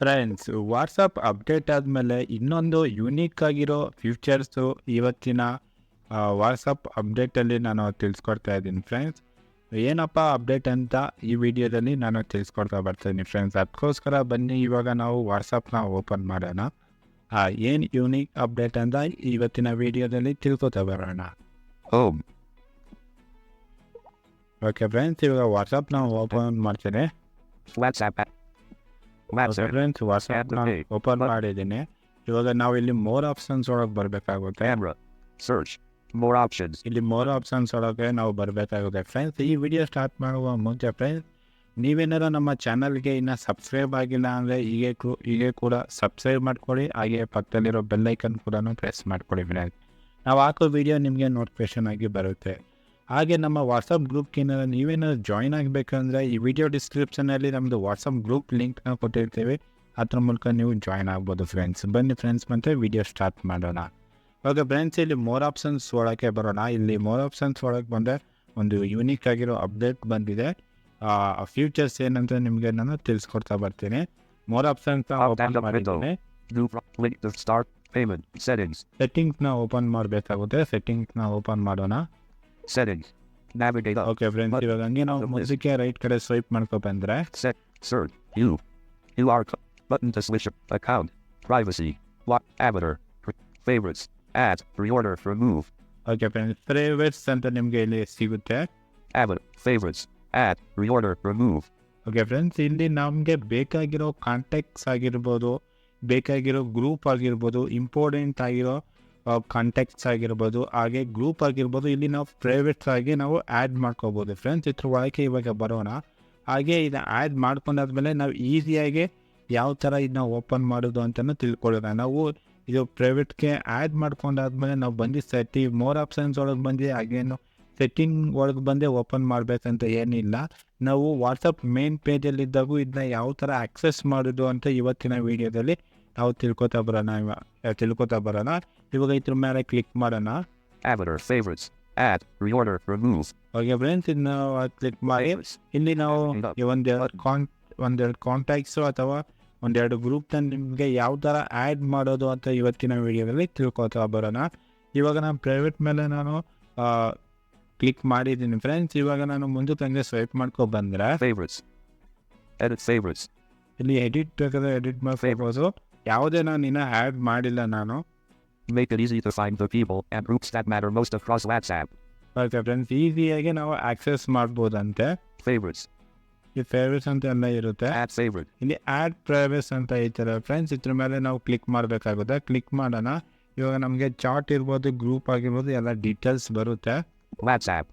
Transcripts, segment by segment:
Friends WhatsApp update ಆದಮೇಲೆ ಇನ್ನೊಂದು unique ಆಗಿರೋ ಫ್ಯೂಚರ್ಸು ಇವತ್ತಿನ ವಾಟ್ಸಪ್ ಅಪ್ಡೇಟಲ್ಲಿ ನಾನು ತಿಳಿಸ್ಕೊಡ್ತಾ ಇದ್ದೀನಿ ಫ್ರೆಂಡ್ಸ್ ಏನಪ್ಪ ಅಪ್ಡೇಟ್ ಅಂತ ಈ ವಿಡಿಯೋದಲ್ಲಿ ನಾನು ತಿಳಿಸ್ಕೊಡ್ತಾ ಬರ್ತೀನಿ ಫ್ರೆಂಡ್ಸ್ ಅದಕ್ಕೋಸ್ಕರ ಬನ್ನಿ ಇವಾಗ ನಾವು ವಾಟ್ಸಪ್ನ ಓಪನ್ ಮಾಡೋಣ. ಏನು ಯುನೀಕ್ ಅಪ್ಡೇಟ್ ಅಂತ ಇವತ್ತಿನ ವಿಡಿಯೋದಲ್ಲಿ ತಿಳ್ಕೊತಾ ಬರೋಣ. ಓಮ್ ಓಕೆ ಫ್ರೆಂಡ್ಸ್ ಇವಾಗ ವಾಟ್ಸಪ್ನ ಓಪನ್ ಮಾಡ್ತೇನೆ. ವಾಟ್ಸಪ್. Friends WhatsApp. ಓಪನ್ ಮಾಡಿದ್ದೀನಿ. ಇವಾಗ ನಾವು ಇಲ್ಲಿ ಮೋರ್ ಆಪ್ಷನ್ಸ್ ಒಳಗೆ ಬರಬೇಕಾಗುತ್ತೆ. Search more options. ಇಲ್ಲಿ ಮೋರ್ ಆಪ್ಷನ್ಸ್ ಒಳಗೆ ನಾವು ಬರಬೇಕಾಗುತ್ತೆ. ಫ್ರೆಂಡ್ಸ್ ಈ ವಿಡಿಯೋ ಸ್ಟಾರ್ಟ್ ಮಾಡುವ ಮುಂಚೆ ಫ್ರೆಂಡ್ಸ್ ನೀವೇನಾರ ನಮ್ಮ ಚಾನಲ್ಗೆ ಇನ್ನು ಸಬ್ಸ್ಕ್ರೈಬ್ ಆಗಿಲ್ಲ ಅಂದರೆ ಹೀಗೆ ಕೂ ಹೀಗೆ ಕೂಡ ಸಬ್ಸ್ಕ್ರೈಬ್ ಮಾಡ್ಕೊಳ್ಳಿ. ಹಾಗೆ ಪಕ್ಕದಲ್ಲಿರೋ ಬೆಲ್ಲೈಕನ್ ಕೂಡ ಪ್ರೆಸ್ ಮಾಡ್ಕೊಳ್ಳಿ ಫ್ರೆಂಡ್ಸ್ ನಾವು ಹಾಕೋ ವಿಡಿಯೋ ನಿಮಗೆ ನೋಟಿಫಿಕೇಶನ್ ಆಗಿ ಬರುತ್ತೆ. ಹಾಗೆ ನಮ್ಮ ವಾಟ್ಸಪ್ ಗ್ರೂಪ್ಗೆ ಏನಾರ ನೀವೇನಾದ್ರು ಜಾಯ್ನ್ ಆಗಬೇಕಂದ್ರೆ ಈ ವಿಡಿಯೋ ಡಿಸ್ಕ್ರಿಪ್ಷನಲ್ಲಿ ನಮ್ಮದು ವಾಟ್ಸಪ್ ಗ್ರೂಪ್ ಲಿಂಕ್ನ ಕೊಟ್ಟಿರ್ತೇವೆ. ಅದ್ರ ಮೂಲಕ ನೀವು ಜಾಯ್ನ್ ಆಗ್ಬೋದು ಫ್ರೆಂಡ್ಸ್ ಬನ್ನಿ ಫ್ರೆಂಡ್ಸ್ ಮತ್ತೆ ವಿಡಿಯೋ ಸ್ಟಾರ್ಟ್ ಮಾಡೋಣ. ಇವಾಗ ಫ್ರೆಂಡ್ಸ್ ಇಲ್ಲಿ ಮೋರ್ ಆಪ್ಷನ್ಸ್ ಒಳಗೆ ಬರೋಣ. ಇಲ್ಲಿ ಮೋರ್ ಆಪ್ಷನ್ಸ್ ಒಳಗೆ ಬಂದರೆ ಒಂದು ಯೂನಿಕ್ ಆಗಿರೋ ಅಪ್ಡೇಟ್ ಬಂದಿದೆ. ಫ್ಯೂಚರ್ಸ್ ಏನಂತ ನಿಮಗೆ ನಾನು ತಿಳಿಸ್ಕೊಡ್ತಾ ಬರ್ತೀನಿ. ಮೋರ್ ಆಪ್ಷನ್ಸ್ ಓಪನ್ ಮಾಡಿದ್ದೀನಿ. ಸೆಟ್ಟಿಂಗ್ಸ್ನ ಓಪನ್ ಮಾಡಬೇಕಾಗುತ್ತೆ. ಸೆಟ್ಟಿಂಗ್ಸ್ನ ಓಪನ್ ಮಾಡೋಣ. Navigate up. ಓಕೆ ಫ್ರೆಂಡ್ಸ್ ಇವಾಗ ಹಂಗೆ ನಾವು ಮುಂದಕ್ಕೆ ರೈಟ್ ಕಡೆ ಸ್ವೈಪ್ ಮಾಡ್ಕೊ ಬಂದರೆ. Search. You. QR code. Button to switch account. Privacy. Lock. Avatar. Pr- Favorites. Add. Reorder. Remove. Okay friends privates ಅಂತ ನಿಮಗೆ ಇಲ್ಲಿ ಸಿಗುತ್ತೆ Avatar. Favorites. Add. Reorder. Remove. Okay friends ಇಲ್ಲಿ ನಮಗೆ ಬೇಕಾಗಿರೋ ಕಾಂಟ್ಯಾಕ್ಟ್ಸ್ ಆಗಿರ್ಬೋದು ಬೇಕಾಗಿರೋ ಗ್ರೂಪ್ ಆಗಿರ್ಬೋದು ಇಂಪಾರ್ಟೆಂಟ್ ಆಗಿರೋ ಕಾಂಟ್ಯಾಕ್ಟ್ಸ್ ಆಗಿರ್ಬೋದು, ಹಾಗೆ ಗ್ರೂಪ್ ಆಗಿರ್ಬೋದು, ಇಲ್ಲಿ ನಾವು ಪ್ರೈವೇಟ್ಸ್ ಆಗಿ ನಾವು ಆ್ಯಡ್ ಮಾಡ್ಕೋಬೋದು. ಫ್ರೆಂಡ್ಸ್ ಇದ್ರ ಒಳಗೆ ಇವಾಗ ಬರೋಣ. ಹಾಗೆ ಇದನ್ನ ಆ್ಯಡ್ ಮಾಡ್ಕೊಂಡಾದ್ಮೇಲೆ ನಾವು ಈಸಿಯಾಗಿ ಯಾವ ಥರ ಇದನ್ನ ಓಪನ್ ಮಾಡೋದು ಅಂತಲೂ ತಿಳ್ಕೊಳ್ಳೋಣ. ನಾವು ಇದು ಪ್ರೈವೇಟ್ಗೆ ಆ್ಯಡ್ ಮಾಡ್ಕೊಂಡಾದ್ಮೇಲೆ ನಾವು ಬಂದು ಸೆಟ್ಟಿ ಮೋರ್ ಆಪ್ಷನ್ಸ್ ಒಳಗೆ ಬಂದು ಹಾಗೇನು ಸೆಟ್ಟಿಂಗ್ ಒಳಗೆ ಬಂದೇ ಓಪನ್ ಮಾಡಬೇಕಂತ ಏನಿಲ್ಲ. ನಾವು ವಾಟ್ಸಪ್ ಮೇನ್ ಪೇಜಲ್ಲಿದ್ದಾಗೂ ಇದನ್ನ ಯಾವ ಥರ ಆಕ್ಸೆಸ್ ಮಾಡೋದು ಅಂತ ಇವತ್ತಿನ ವಿಡಿಯೋದಲ್ಲಿ ನಾವು ತಿಳ್ಕೊತಾ ಬರೋಣ ಇವಾಗ ತಿಳ್ಕೊತಾ ಬರೋಣ ಇವಾಗ ಇದ್ರ ಮೇಲೆ ಕ್ಲಿಕ್ ಮಾಡೋಣ our Favorites. Add reorder Remove. Okay friends ಇನ್ನು ಕ್ಲಿಕ್ ಮಾಡಿ. ಇಲ್ಲಿ ನಾವು. ಒಂದೆರಡು ಕಾನ್ ಒಂದೆರಡು ಕಾಂಟ್ಯಾಕ್ಟ್ಸು ಅಥವಾ ಒಂದೆರಡು ಗ್ರೂಪ್ನ ನಿಮಗೆ ಯಾವ ಥರ ಆ್ಯಡ್ ಮಾಡೋದು ಅಂತ ಇವತ್ತಿನ ವಿಡಿಯೋದಲ್ಲಿ ತಿಳ್ಕೊತಾ ಬರೋಣ ಇವಾಗ ನಾನು ಪ್ರೈವೇಟ್ ಮೇಲೆ ನಾನು ಕ್ಲಿಕ್ ಮಾಡಿದ್ದೀನಿ ಫ್ರೆಂಡ್ಸ್ ಇವಾಗ ನಾನು ಮುಂದಕ್ಕೆ ಹಂಗೆ ಸ್ವೈಪ್ ಮಾಡ್ಕೊ ಬಂದರೆ. ಇಲ್ಲಿ ಎಡಿಟ್ ಬೇಕಾದ್ರೆ ಎಡಿಟ್ ಮಾಡ್ಬೋದು ಯಾವುದೇ ನಾನು ಇನ್ನೂ ಆ್ಯಡ್ ಮಾಡಿಲ್ಲ ನಾನು Make it easy to find the people and groups that matter most across WhatsApp. Okay friends ಈಸಿಯಾಗಿ ನಾವು ಆಕ್ಸೆಸ್ ಮಾಡ್ಬೋದಂತೆ Favorites. ಈ ಫೇವ್ರೇಟ್ಸ್ ಅಂತ ಎಲ್ಲ ಇರುತ್ತೆ Add favorite. ಇಲ್ಲಿ ಆ್ಯಡ್ ಪ್ರೈವೇಸ್ ಅಂತ ಐತಲ್ಲ ಫ್ರೆಂಡ್ಸ್ ಇದ್ರ ಮೇಲೆ ನಾವು ಕ್ಲಿಕ್ ಮಾಡಬೇಕಾಗುತ್ತೆ ಕ್ಲಿಕ್ ಮಾಡೋಣ ಇವಾಗ ನಮಗೆ ಚಾರ್ಟ್ ಇರ್ಬೋದು ಗ್ರೂಪ್ ಆಗಿರ್ಬೋದು ಎಲ್ಲ ಡೀಟೇಲ್ಸ್ ಬರುತ್ತೆ up.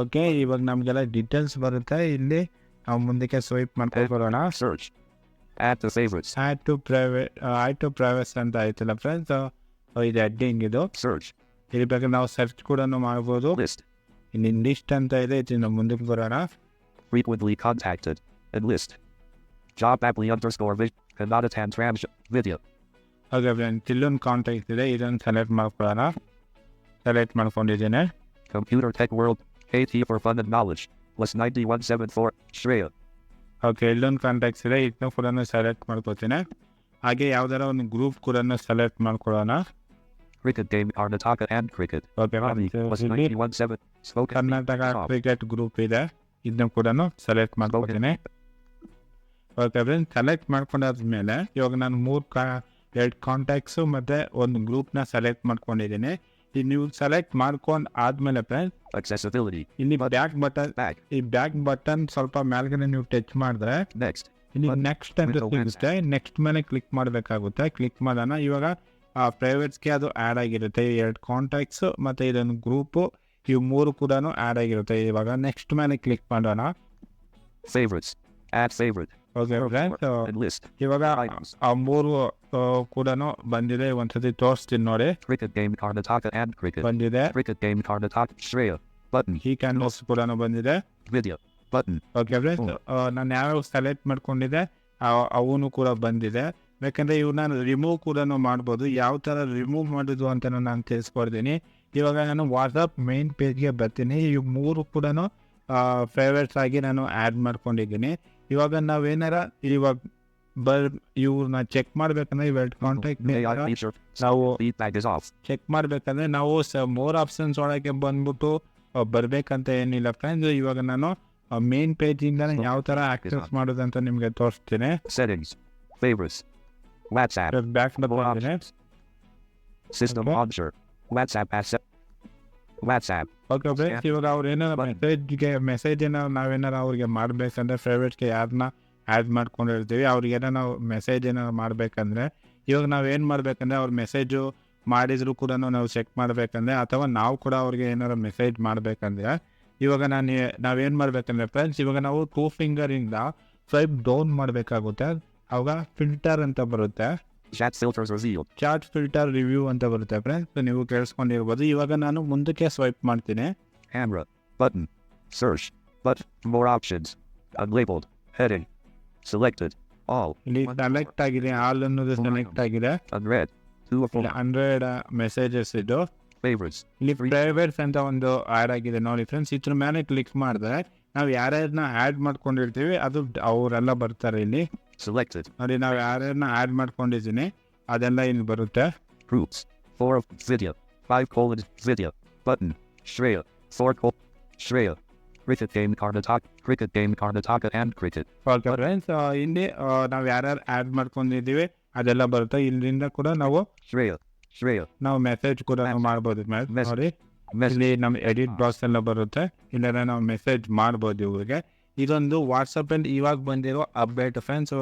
ಓಕೆ ಇವಾಗ ನಮಗೆಲ್ಲ ಡೀಟೇಲ್ಸ್ ಬರುತ್ತೆ ಇಲ್ಲಿ ನಾವು ಮುಂದಕ್ಕೆ ಸ್ವೈಪ್ ಮಾಡ್ಕೊಂಡು ಬರೋಣ Search. Add to favorites. Add to private add to privates ಅಂತ ಐತಲ್ಲ ಫ್ರೆಂಡ್ಸ್ ಇದು ಹೆಡ್ಡಿಂಗ್ ಇದು Search. ಇಲ್ಲಿ ಬೇಕಾದ್ರೆ ನಾವು ಸರ್ಚ್ ಕೂಡ ಮಾಡ್ಬೋದು List. ಇಲ್ಲಿ ಲಿಸ್ಟ್ ಅಂತ ಇದೆ ಇದನ್ನ ಮುಂದಕ್ಕೆ ಬರೋಣ Frequently contacted. And list. Job apply underscore vid. Cannot attend trans video. Okay friends ಇಲ್ಲೊಂದು ಕಾಂಟ್ಯಾಕ್ಟ್ ಇದೆ ಇದನ್ನು ಸೆಲೆಕ್ಟ್ ಮಾಡ್ಕೊಳ್ಳೋಣ select ಮಾಡ್ಕೊಂಡಿದ್ದೇನೆ Computer Tech World. KT for fun and knowledge. Plus 9174. Shreya. okay ಇಲ್ಲೊಂದು ಕಾಂಟ್ಯಾಕ್ಟ್ಸ್ ಇದೆ ಇದನ್ನು ಕೂಡ ಸೆಲೆಕ್ಟ್ ಮಾಡ್ಕೋತೀನಿ ಹಾಗೆ ಯಾವ್ದಾರ ಒಂದು ಗ್ರೂಪ್ ಕೂಡ ಸೆಲೆಕ್ಟ್ ಮಾಡ್ಕೊಳ್ಳೋಣ Cricket game Karnataka and cricket. Okay Ravi. Plus 917. Spoken. Karnataka. Cricket group ಇದೆ ಇದನ್ನ ಕೂಡ ಸೆಲೆಕ್ಟ್ ಮಾಡ್ಕೊಳ್ತೀನಿ ಓಕೆ ಫ್ರೆಂಡ್ಸ್ ಸೆಲೆಕ್ಟ್ ಮಾಡ್ಕೊಂಡಾದ್ಮೇಲೆ ಇವಾಗ ನಾನು ಮೂರು ಕಾ ಎರಡು ಕಾಂಟ್ಯಾಕ್ಟ್ಸು ಮತ್ತು ಒಂದು ಗ್ರೂಪ್ನ ಸೆಲೆಕ್ಟ್ ಮಾಡ್ಕೊಂಡಿದ್ದೀನಿ ನೀವು ಸೆಲೆಕ್ಟ್ ಮಾಡ್ಕೊಂಡು ಆದಮೇಲೆ Accessibility. ಇಲ್ಲಿ ಬ್ಯಾಕ್ ಬಟನ್ Back. ಈ ಬ್ಯಾಕ್ ಬಟನ್ ಸ್ವಲ್ಪ ಮೇಲ್ಗಡೆ ನೀವು ಟಚ್ ಮಾಡಿದ್ರೆ ನೆಕ್ಸ್ಟ್ ಇಲ್ಲಿ ನೆಕ್ಸ್ಟ್ ಅಂತ ಸಿಗುತ್ತೆ ನೆಕ್ಸ್ಟ್ ಮೇಲೆ ಕ್ಲಿಕ್ ಮಾಡಬೇಕಾಗುತ್ತೆ. ಕ್ಲಿಕ್ ಮಾಡೋಣ. ಇವಾಗ ಪ್ರೈವೇಟ್ಸ್ಗೆ ಅದು ಆ್ಯಡ್ ಆಗಿರುತ್ತೆ. ಎರಡು ಕಾಂಟ್ಯಾಕ್ಟ್ಸ್ ಮತ್ತು ಇದೊಂದು ಗ್ರೂಪು ಇವು ಮೂರು ಕೂಡ ಆ್ಯಡ್ ಆಗಿರುತ್ತೆ. ಇವಾಗ ನೆಕ್ಸ್ಟ್ ಮೇಲೆ ಕ್ಲಿಕ್ ಮಾಡೋಣ. Favorites. Add favorite. ಇವಾಗ. ಆ ಮೂರು ಕೂಡ ಬಂದಿದೆ ಒಂದ್ಸತಿ ತೋರಿಸ್ತೀನಿ ನೋಡಿ. ಬಂದಿದೆ ಕ್ಯಾನ್ ಕ್ಯಾನ್ವಾಸ್ ಕೂಡ ಬಂದಿದೆ. ಓಕೆ ನಾನು ಯಾವ್ಯಾವ ಸೆಲೆಕ್ಟ್ ಮಾಡ್ಕೊಂಡಿದ್ದೆ ಅವನು ಕೂಡ ಬಂದಿದೆ ಯಾಕಂದರೆ ನಾನು ರಿಮೂವ್ ಕೂಡ ಮಾಡ್ಬೋದು. ಯಾವ ತರ ರಿಮೂವ್ ಮಾಡಿದ್ವು ಅಂತ ನಾನು ತಿಳಿಸ್ಕೊಡ್ತೀನಿ. ಇವಾಗ ನಾನು ವಾಟ್ಸಪ್ ಮೇನ್ ಪೇಜ್ಗೆ ಬರ್ತೀನಿ. ಇವು ಮೂರು ಕೂಡ ಫೇವ್ರೇಟ್ಸ್ ಆಗಿ ನಾನು ಆ್ಯಡ್ ಮಾಡ್ಕೊಂಡಿದ್ದೀನಿ. ಇವಾಗ ನಾವೇನಾರ ಇವಾಗ ಬರ್ ಇವ್ರನ್ನ ಚೆಕ್ ಮಾಡ್ಬೇಕಂದ್ರೆ ಇವೆರಡು ಕಾಂಟ್ಯಾಕ್ಟ್. ನಾವು. ಚೆಕ್ ಮಾಡ್ಬೇಕಂದ್ರೆ ನಾವು ಮೋರ್ ಆಪ್ಷನ್ಸ್ ಒಳಗೆ ಬಂದ್ಬಿಟ್ಟು ಬರ್ಬೇಕಂತ ಏನಿಲ್ಲ ಫ್ರೆಂಡ್ಸ್ ಇವಾಗ ನಾನು ಮೇನ್ ಇಂದ ಯಾವ ತರ ಆಕ್ಸೆಸ್ ಮಾಡೋದು ಅಂತ ನಿಮಗೆ ತೋರಿಸ್ತೀನಿ. Back WhatsApp options. WhatsApp. Okay ಇವಾಗ ಅವ್ರು ಏನಾರ ಮೆಸೇಜ್ಗೆ ಮೆಸೇಜ್ ಏನಾರ ನಾವೇನಾರ ಅವ್ರಿಗೆ ಮಾಡಬೇಕಂದ್ರೆ ಫೇವ್ರೇಟ್ಗೆ ಯಾರನ್ನ ಆ್ಯಡ್ ಮಾಡ್ಕೊಂಡಿರ್ತೀವಿ. ಅವ್ರಿಗೆ ನಾವು ಮೆಸೇಜ್ ಏನಾರು ಮಾಡಬೇಕಂದ್ರೆ ಇವಾಗ ನಾವು ಏನು ಮಾಡಬೇಕಂದ್ರೆ ಅವ್ರ ಮೆಸೇಜು ಮಾಡಿದ್ರು ಕೂಡ ನಾವು ಚೆಕ್ ಮಾಡಬೇಕಂದ್ರೆ ಅಥವಾ ನಾವು ಕೂಡ ಅವ್ರಿಗೆ ಏನಾರು ಮೆಸೇಜ್ ಮಾಡಬೇಕಂದ್ರೆ ಇವಾಗ ನಾನು ನಾವೇನು ಮಾಡಬೇಕಂದ್ರೆ ಫ್ರೆಂಡ್ಸ್ ಇವಾಗ ನಾವು ಟೂ ಫಿಂಗರಿಂದ ಸ್ವೈಪ್ ಡೌನ್ ಮಾಡಬೇಕಾಗುತ್ತೆ. ಅವಾಗ ಫಿಲ್ಟರ್ ಅಂತ ಬರುತ್ತೆ. Chat filters review chat filter review ಅಂತ ಬರುತ್ತೆ ಫ್ರೆಂಡ್ಸ್. ನೀವು ಕೇಳಿಸ್ಕೊಂಡಿರ್ಬೋದು. ಇವಾಗ ನಾನು ಮುಂದಕ್ಕೆ ಸ್ವೈಪ್ ಮಾಡ್ತೀನಿ. Camera button search but more options Unlabeled. Heading selected all ಇಲ್ಲಿ ಸೆಲೆಕ್ಟ್ ಆಗಿದೆ. ಆಲ್ ಅನ್ನೋದು ಸೆಲೆಕ್ಟ್ ಆಗಿದೆ. ಅಂಡ್ರೆಡ್ ಇಲ್ಲಿ ಹಂಡ್ರೆಡ್ ಮೆಸೇಜಸ್ ಇದು. Favorites. ಇಲ್ಲಿ ಪ್ರೈವೇಟ್ಸ್ ಅಂತ ಒಂದು ಆ್ಯಡ್ ಆಗಿದೆ. ನೋಡಿ ಫ್ರೆಂಡ್ಸ್ ಇದ್ರ ಮೇಲೆ ಕ್ಲಿಕ್ ಮಾಡಿದ್ರೆ ನಾವು ಯಾರ್ಯಾರನ್ನ ಆ್ಯಡ್ ಮಾಡ್ಕೊಂಡಿರ್ತೀವಿ ಅದು ಅವರೆಲ್ಲ ಬರ್ತಾರೆ ಇಲ್ಲಿ. Selected. ನೋಡಿ ನಾವು ಯಾರ್ಯಾರನ್ನ ಆ್ಯಡ್ ಮಾಡ್ಕೊಂಡಿದ್ದೀನಿ ಅದೆಲ್ಲ ಇಲ್ಲಿ ಬರುತ್ತೆ Groups. Four of Vidya. Five colon Vidya. Button. Shreya. Four col. Shreya. Cricket game Karnataka. Cricket game Karnataka and cricket. Okay friends ಇಲ್ಲಿ ನಾವು ಯಾರ್ಯಾರು ಆ್ಯಡ್ ಮಾಡ್ಕೊಂಡಿದ್ದೀವಿ ಅದೆಲ್ಲ ಬರುತ್ತೆ ಇಲ್ಲಿಂದ ಕೂಡ ನಾವು Shreya. Shreya. ನಾವು ಮೆಸೇಜ್ ಕೂಡ ನಾವು ಮಾಡ್ಬೋದು Message. ನೋಡಿ Message. ಇಲ್ಲಿ ನಮ್ಮ ಎಡಿಟ್ ಬಾಕ್ಸ್ ಎಲ್ಲ ಬರುತ್ತೆ message ನಾವು ಮೆಸೇಜ್ ಮಾಡ್ಬೋದು ಇವ್ರಿಗೆ ಇದೊಂದು ವಾಟ್ಸಪ್ಪಲ್ಲಿ ಇವಾಗ ಬಂದಿರೋ ಅಪ್ಡೇಟ್ ಫ್ರೆಂಡ್ಸ್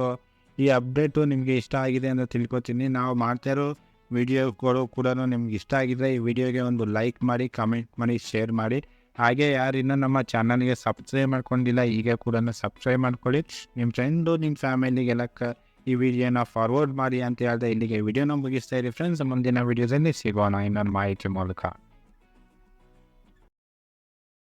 ಈ ಅಪ್ಡೇಟು ನಿಮಗೆ ಇಷ್ಟ ಆಗಿದೆ ಅಂತ ತಿಳ್ಕೊತೀನಿ. ನಾವು ಮಾಡ್ತಾ ಇರೋ ವಿಡಿಯೋಗಳು ಕೂಡ ನಿಮ್ಗೆ ಇಷ್ಟ ಆಗಿದ್ರೆ ಈ ವಿಡಿಯೋಗೆ ಒಂದು ಲೈಕ್ ಮಾಡಿ ಕಮೆಂಟ್ ಮಾಡಿ ಶೇರ್ ಮಾಡಿ. ಹಾಗೆ ಯಾರು ಇನ್ನೂ ನಮ್ಮ ಚಾನಲ್ಗೆ ಸಬ್ಸ್ಕ್ರೈಬ್ ಮಾಡ್ಕೊಂಡಿಲ್ಲ, ಈಗ ಕೂಡ ಸಬ್ಸ್ಕ್ರೈಬ್ ಮಾಡ್ಕೊಳ್ಳಿ. ನಿಮ್ಮ ಫ್ರೆಂಡು ನಿಮ್ಮ ಫ್ಯಾಮಿಲಿಗೆಲ್ಲ ಕ ಈ ವಿಡಿಯೋನ ಫಾರ್ವರ್ಡ್ ಮಾಡಿ ಅಂತ ಹೇಳಿದೆ. ಇಲ್ಲಿಗೆ ವಿಡಿಯೋನ ಮುಗಿಸ್ತಾ ಇರಿ ಫ್ರೆಂಡ್ಸ್ ಮುಂದಿನ ವಿಡಿಯೋದಲ್ಲಿ ಸಿಗೋಣ ಇನ್ನೊಂದು ಮಾಹಿತಿ ಮೂಲಕ.